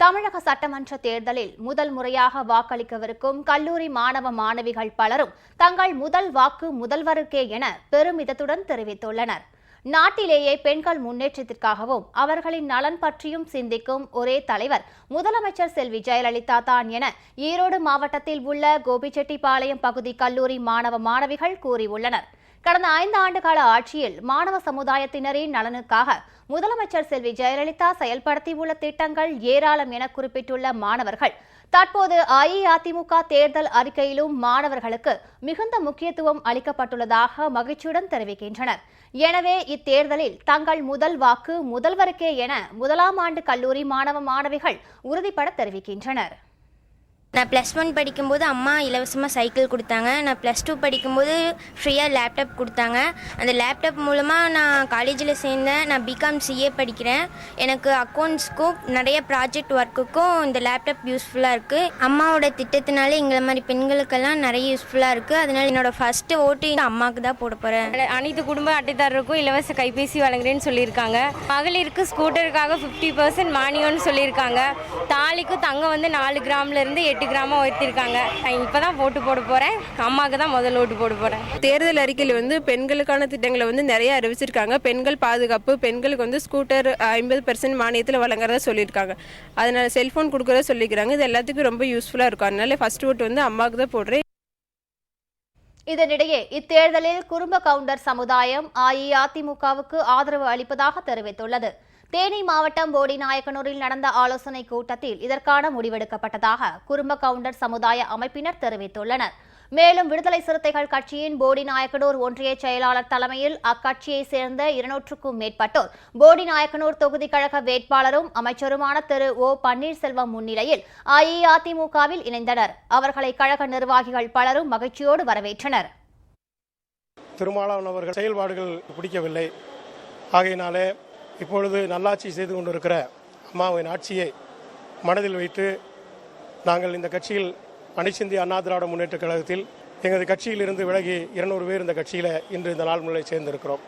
தமிழக சட்டமன்ற தேர்தலில் முதல் முறையாக வாக்களிக்கவிருக்கும் கல்லூரி மாணவ மாணவிகள் பலரும் தங்கள் முதல் வாக்கு முதல்வருக்கே என பெருமிதத்துடன் தெரிவித்துள்ளனர். நாட்டிலேயே பெண்கள் முன்னேற்றத்திற்காகவும் அவர்களின் நலன் பற்றியும் சிந்திக்கும் ஒரே தலைவர் முதலமைச்சர் செல்வி ஜெயலலிதா தான் என ஈரோடு மாவட்டத்தில் உள்ள கோபிச்செட்டிப்பாளையம் பகுதி கல்லூரி மாணவ மாணவிகள் கூறியுள்ளனர். கடந்த ஐந்து ஆண்டுகால ஆட்சியில் மாணவ சமுதாயத்தினரின் நலனுக்காக முதலமைச்சர் செல்வி ஜெயலலிதா செயல்படுத்தியுள்ள திட்டங்கள் ஏராளம் என குறிப்பிட்டுள்ள மாணவர்கள் தற்போது அஇஅதிமுக தேர்தல் அறிக்கையிலும் மாணவர்களுக்கு மிகுந்த முக்கியத்துவம் அளிக்கப்பட்டுள்ளதாக மகிழ்ச்சியுடன் தெரிவிக்கின்றனர். எனவே இத்தேர்தலில் தங்கள் முதல் வாக்கு முதல்வருக்கே என முதலாம் ஆண்டு கல்லூரி மாணவ மாணவிகள் உறுதிபட தெரிவிக்கின்றனர். நான் ப்ளஸ் ஒன் படிக்கும்போது அம்மா இலவசமாக சைக்கிள் கொடுத்தாங்க. நான் ப்ளஸ் டூ படிக்கும்போது ஃப்ரீயாக லேப்டாப் கொடுத்தாங்க. அந்த லேப்டாப் மூலமாக நான் காலேஜில் சேர்ந்தேன். நான் பிகாம் சிஏ படிக்கிறேன். எனக்கு அக்கௌண்ட்ஸ்க்கும் நிறைய ப்ராஜெக்ட் ஒர்க்குக்கும் இந்த லேப்டாப் யூஸ்ஃபுல்லாக இருக்குது அம்மாவோட திட்டத்தினால எங்களை மாதிரி பெண்களுக்கெல்லாம் நிறைய யூஸ்ஃபுல்லாக இருக்குது அதனால் என்னோட ஃபஸ்ட்டு ஓட்டு அம்மாவுக்கு தான் போட போகிறேன் அனைத்து குடும்ப அட்டைதாரருக்கும் இலவச கைபேசி வழங்குறேன்னு சொல்லியிருக்காங்க. மகளிருக்கு ஸ்கூட்டருக்காக ஃபிஃப்டி பர்சன்ட் மானியம்னு சொல்லியிருக்காங்க. தாலிக்கு தங்கம் வந்து நாலு கிராமில் இருந்து எட்டு கிராமம் உயர்த்திருக்காங்க நான் இப்போ தான் ஓட்டு போட போகிறேன் அம்மாவுக்கு தான் முதல் ஓட்டு போட போகிறேன் தேர்தல் அறிக்கையில் வந்து பெண்களுக்கான திட்டங்களை வந்து நிறைய அறிவிச்சிருக்காங்க. பெண்கள் பாதுகாப்பு பெண்களுக்கு வந்து ஸ்கூட்டர் ஐம்பது பெர்சன்ட் மானியத்தில் வழங்குறதா சொல்லியிருக்காங்க. அதனால செல்ஃபோன் கொடுக்குறதா சொல்லிக்கிறாங்க. இது எல்லாத்துக்கும் ரொம்ப யூஸ்ஃபுல்லாக இருக்கும். அதனால ஃபர்ஸ்ட் ஓட்டு வந்து அம்மாவுக்கு தான் போடுறேன். இதனிடையே இத்தேர்தலில் குடும்ப கவுண்டர் சமுதாயம் அஇஅதிமுகவுக்கு ஆதரவு அளிப்பதாக தெரிவித்துள்ளது. தேனி மாவட்டம் போடிநாயக்கனூரில் நடந்த ஆலோசனை கூட்டத்தில் இதற்கான முடிவெடுக்கப்பட்டதாக குடும்ப கவுண்டர் சமுதாய அமைப்பினர் தெரிவித்துள்ளனர். மேலும் விடுதலை சிறுத்தைகள் கட்சியின் போடி நாயக்கனூர் ஒன்றிய செயலாளர் தலைமையில் அக்கட்சியைச் சேர்ந்த இருநூற்றுக்கும் மேற்பட்டோர். போடி நாயக்கனூர் தொகுதி கழக வேட்பாளரும் அமைச்சருமான திரு. ஓ. பன்னீர்செல்வம் முன்னிலையில் அஇஅதிமுகவில் இணைந்தனர். அவர்களை கழக நிர்வாகிகள் பலரும் மகிழ்ச்சியோடு வரவேற்றனர். திருமாவளவன் அவர்கள் செயல்பாடுகள் பிடிக்கவில்லை. ஆகையினாலே இப்பொழுது நல்லாட்சி செய்து கொண்டிருக்கிற அம்மாவின் ஆட்சியை மனதில் வைத்து நாங்கள் இந்த கட்சியில் அனைச்சிந்திய அண்ணா திராவிட முன்னேற்ற கழகத்தில் எங்களது கட்சியில் இருந்து விலகி இருநூறு பேர் இந்த கட்சியில் இன்று இந்த நாள் முறை சேர்ந்திருக்கிறோம்.